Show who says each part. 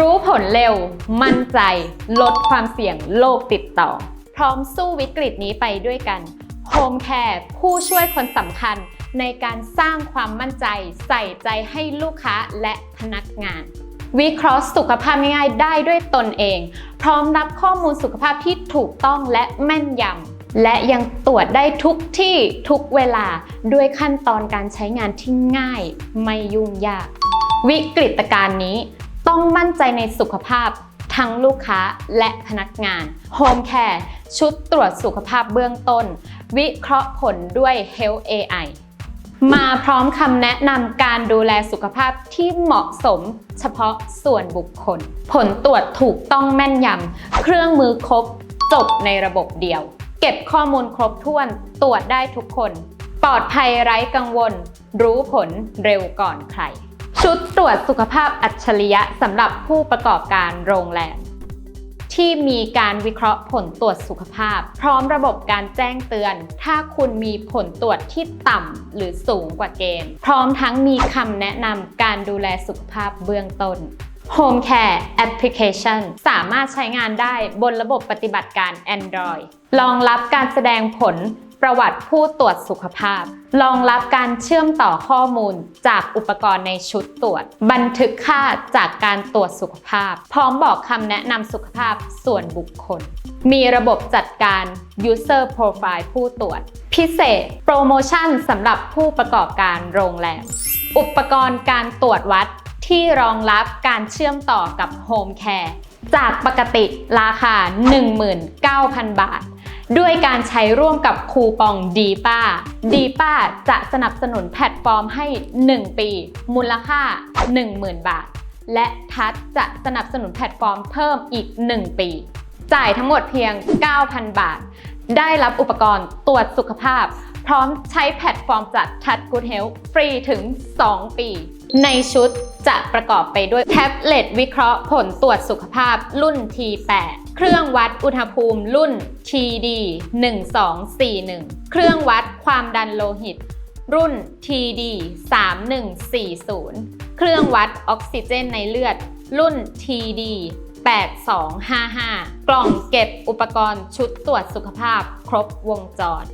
Speaker 1: รู้ผลเร็ว มั่นใจ ลดความเสี่ยงโรคติดต่อ พร้อมสู้วิกฤตนี้ไปด้วยกัน Home Care ผู้ช่วยคนสำคัญในการสร้างความมั่นใจใส่ใจให้ลูกค้าและพนักงาน วิเคราะห์สุขภาพง่ายๆ ได้ด้วยตนเอง พร้อมรับข้อมูลสุขภาพที่ถูกต้องและแม่นยำและยังตรวจได้ทุกที่ทุกเวลาด้วยขั้นตอนการใช้งานที่ง่าย ไม่ยุ่งยาก วิกฤตการณ์นี้ ต้องมั่นใจในสุขภาพทั้งลูกค้าและพนักงาน Home Care ชุดตรวจสุขภาพเบื้องต้น วิเคราะห์ผลด้วย Health AI มาพร้อมคำแนะนำการดูแลสุขภาพที่เหมาะสมเฉพาะส่วนบุคคล ผลตรวจถูกต้องแม่นยำ เครื่องมือครบ จบในระบบเดียว เก็บข้อมูลครบถ้วน ตรวจได้ทุกคน ปลอดภัยไร้กังวล รู้ผลเร็วก่อนใคร ชุดตรวจสุขภาพอัจฉริยะสำหรับผู้ประกอบการโรงแรม ที่มีการวิเคราะห์ผลตรวจสุขภาพ พร้อมระบบการแจ้งเตือน ถ้าคุณมีผลตรวจที่ต่ำหรือสูงกว่าเกณฑ์ พร้อมทั้งมีคำแนะนำการดูแลสุขภาพเบื้องต้น Home Care Application สามารถใช้งานได้บนระบบปฏิบัติการ Android รองรับการแสดงผล ประวัติผู้ตรวจสุขภาพ รองรับการเชื่อมต่อข้อมูลจากอุปกรณ์ในชุดตรวจ บันทึกค่าจากการตรวจสุขภาพ พร้อมบอกคำแนะนำสุขภาพส่วนบุคคล มีระบบจัดการ User Profile ผู้ตรวจ พิเศษ โปรโมชั่นสำหรับผู้ประกอบการโรงแรม อุปกรณ์การตรวจวัดที่รองรับการเชื่อมต่อกับ Home Care จากปกติราคา 19,000 บาท ด้วยการใช้ร่วมกับคูปองดีป้าดีป้าจะสนับสนุนแพลตฟอร์มให้ 1 ปี มูลค่า 10,000 บาท และทัชจะสนับสนุนแพลตฟอร์มเพิ่มอีก 1 ปี จ่ายทั้งหมดเพียง 9,000 บาท ได้รับอุปกรณ์ตรวจสุขภาพ พร้อมใช้แพลตฟอร์มจาก Touch Good Health ฟรีถึง 2 ปี ในชุดจะประกอบไปด้วยแท็บเล็ตวิเคราะห์ผลตรวจสุขภาพรุ่น T8 เครื่องวัดอุณหภูมิรุ่น TD 1241 เครื่องวัดความดันโลหิต รุ่น TD 3140 เครื่องวัดออกซิเจนในเลือด รุ่น TD 8255 กล่องเก็บอุปกรณ์ชุดตรวจสุขภาพครบวงจร